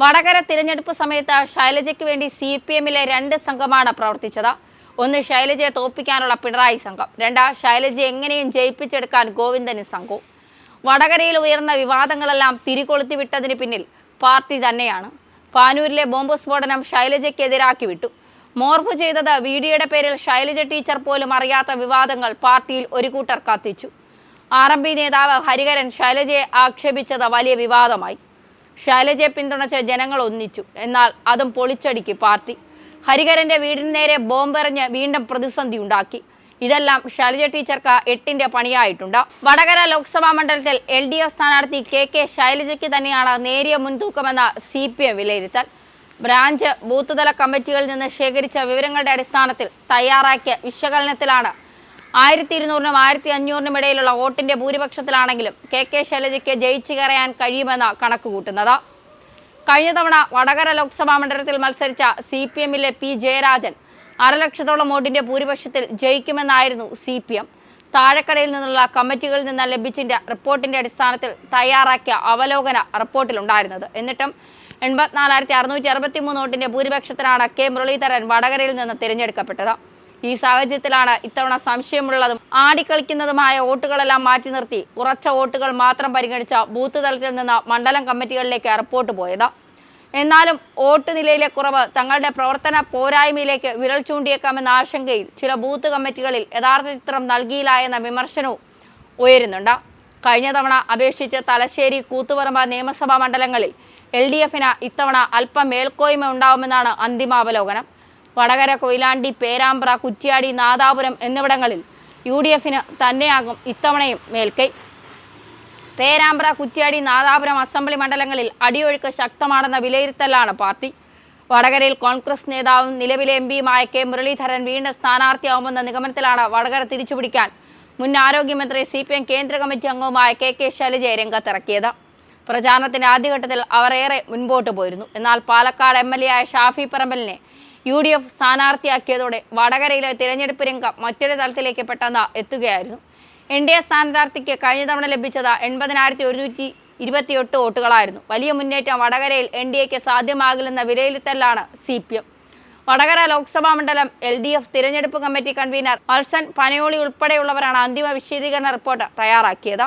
വടകര തിരഞ്ഞെടുപ്പ് സമയത്ത് ശൈലജയ്ക്ക് വേണ്ടി സി പി എമ്മിലെ രണ്ട് സംഘമാണ് പ്രവർത്തിച്ചത്. ഒന്ന് ശൈലജയെ തോൽപ്പിക്കാനുള്ള പിണറായി സംഘം രണ്ട് ശൈലജയെ എങ്ങനെയും ജയിപ്പിച്ചെടുക്കാൻ ഗോവിന്ദന് സംഘവും. വടകരയിൽ ഉയർന്ന വിവാദങ്ങളെല്ലാം തിരികൊളുത്തി വിട്ടതിന് പിന്നിൽ പാർട്ടി തന്നെയാണ്. പാനൂരിലെ ബോംബ് സ്ഫോടനം ശൈലജയ്ക്കെതിരാക്കി വിട്ടു. മോർഫ് ചെയ്തത് വീഡിയോയുടെ പേരിൽ ശൈലജ ടീച്ചർ പോലും അറിയാത്ത വിവാദങ്ങൾ പാർട്ടിയിൽ ഒരു കൂട്ടർ കത്തിച്ചു. ആർ എം പി നേതാവ് ഹരിഹരൻ ശൈലജയെ ആക്ഷേപിച്ചത് വലിയ വിവാദമായി. ശൈലജയെ പിന്തുണച്ച് ജനങ്ങൾ ഒന്നിച്ചു. എന്നാൽ അതും പൊളിച്ചടിക്ക് പാർട്ടി. ഹരിഹരന്റെ വീടിന് നേരെ ബോംബെറിഞ്ഞ് വീണ്ടും പ്രതിസന്ധി ഉണ്ടാക്കി. ഇതെല്ലാം ശൈലജ ടീച്ചർക്ക് എട്ടിന്റെ പണിയായിട്ടുണ്ട്. വടകര ലോക്സഭാ മണ്ഡലത്തിൽ എൽ ഡി എഫ് സ്ഥാനാർത്ഥി കെ കെ ശൈലജയ്ക്ക് തന്നെയാണ് നേരിയ മുൻതൂക്കമെന്ന സി പി എം വിലയിരുത്തൽ. ബ്രാഞ്ച് ബൂത്ത് തല കമ്മിറ്റികളിൽ നിന്ന് ശേഖരിച്ച വിവരങ്ങളുടെ അടിസ്ഥാനത്തിൽ തയ്യാറാക്കിയ വിശകലനത്തിലാണ് ആയിരത്തി ഇരുന്നൂറിനും ആയിരത്തി അഞ്ഞൂറിനും ഇടയിലുള്ള വോട്ടിന്റെ ഭൂരിപക്ഷത്തിലാണെങ്കിലും കെ കെ ശൈലജയ്ക്ക് ജയിച്ചു കയറാൻ കഴിയുമെന്ന് കണക്ക് കൂട്ടുന്നത് കഴിഞ്ഞ തവണ വടകര ലോക്സഭാ മണ്ഡലത്തിൽ മത്സരിച്ച സി പി എമ്മിലെ പി ജയരാജൻ അരലക്ഷത്തോളം വോട്ടിന്റെ ഭൂരിപക്ഷത്തിൽ ജയിക്കുമെന്നായിരുന്നു സി പി എം താഴെക്കടയിൽ നിന്നുള്ള കമ്മിറ്റികളിൽ നിന്ന് ലഭിച്ചിന്റെ റിപ്പോർട്ടിന്റെ അടിസ്ഥാനത്തിൽ തയ്യാറാക്കിയ അവലോകന റിപ്പോർട്ടിലുണ്ടായിരുന്നത്. എന്നിട്ടും എൺപത്തിനാലായിരത്തി അറുന്നൂറ്റി അറുപത്തി മൂന്ന് വോട്ടിന്റെ ഭൂരിപക്ഷത്തിലാണ് കെ മുരളീധരൻ വടകരയിൽ നിന്ന് തിരഞ്ഞെടുക്കപ്പെട്ടത്. ഈ സാഹചര്യത്തിലാണ് ഇത്തവണ സംശയമുള്ളതും. ആടിക്കളിക്കുന്നതുമായ വോട്ടുകളെല്ലാം മാറ്റി നിർത്തി. ഉറച്ച വോട്ടുകൾ മാത്രം പരിഗണിച്ച ബൂത്ത് തലത്തിൽ നിന്ന് മണ്ഡലം കമ്മിറ്റികളിലേക്ക് റിപ്പോർട്ട് പോയത്. എന്നാലും വോട്ട് നിലയിലെ കുറവ് തങ്ങളുടെ പ്രവർത്തന പോരായ്മയിലേക്ക് വിരൽ ചൂണ്ടിയേക്കാമെന്ന ആശങ്കയിൽ ചില ബൂത്ത് കമ്മിറ്റികളിൽ യഥാർത്ഥ ചിത്രം നൽകിയില്ല എന്ന വിമർശനവും ഉയരുന്നുണ്ട്. കഴിഞ്ഞ തവണ അപേക്ഷിച്ച് തലശ്ശേരി കൂത്തുപറമ്പ നിയമസഭാ മണ്ഡലങ്ങളിൽ എൽ ഡി എഫിന് ഇത്തവണ അല്പം മേൽക്കോയ്മ ഉണ്ടാവുമെന്നാണ് അന്തിമാവലോകനം. വടകര കൊയിലാണ്ടി പേരാമ്പ്ര കുറ്റ്യാടി നാദാപുരം എന്നിവിടങ്ങളിൽ യു ഡി എഫിന് തന്നെയാകും ഇത്തവണയും മേൽക്കൈ. പേരാമ്പ്ര കുറ്റ്യാടി നാദാപുരം അസംബ്ലി മണ്ഡലങ്ങളിൽ അടിയൊഴുക്ക് ശക്തമാണെന്ന വിലയിരുത്തലാണ് പാർട്ടി. വടകരയിൽ കോൺഗ്രസ് നേതാവും നിലവിലെ എം പിയുമായ കെ. മുരളീധരൻ വീണ്ടും സ്ഥാനാർത്ഥിയാവുമെന്ന നിഗമനത്തിലാണ് വടകര തിരിച്ചുപിടിക്കാൻ മുൻ ആരോഗ്യമന്ത്രി സി പി എം കേന്ദ്ര കമ്മിറ്റി അംഗവുമായ കെ. കെ. ശൈലജയെ രംഗത്തിറക്കിയത്. പ്രചാരണത്തിന്റെ ആദ്യഘട്ടത്തിൽ അവർ ഏറെ മുൻപോട്ട് പോയിരുന്നു. എന്നാൽ പാലക്കാട് എം എൽ എ ആയ ഷാഫി പറമ്പലിനെ യു ഡി എഫ് സ്ഥാനാർത്ഥിയാക്കിയതോടെ വടകരയിലെ തിരഞ്ഞെടുപ്പ് രംഗം മറ്റൊരു തലത്തിലേക്ക് പെട്ടെന്ന് എത്തുകയായിരുന്നു. എൻ ഡി എ സ്ഥാനാർത്ഥിക്ക് കഴിഞ്ഞ തവണ ലഭിച്ചത് എൺപതിനായിരത്തി ഒരുന്നൂറ്റി ഇരുപത്തിയെട്ട് വോട്ടുകളായിരുന്നു. വലിയ മുന്നേറ്റം വടകരയിൽ എൻ ഡി എക്ക് സാധ്യമാകില്ലെന്ന വിലയിരുത്തലാണ് C P M. Vadakara Lok Sabha മണ്ഡലം എൽ ഡി എഫ് തിരഞ്ഞെടുപ്പ് കമ്മിറ്റി കൺവീനർ അൽസൻ പനയോളി ഉൾപ്പെടെയുള്ളവരാണ് അന്തിമ വിശദീകരണ റിപ്പോർട്ട് തയ്യാറാക്കിയത്.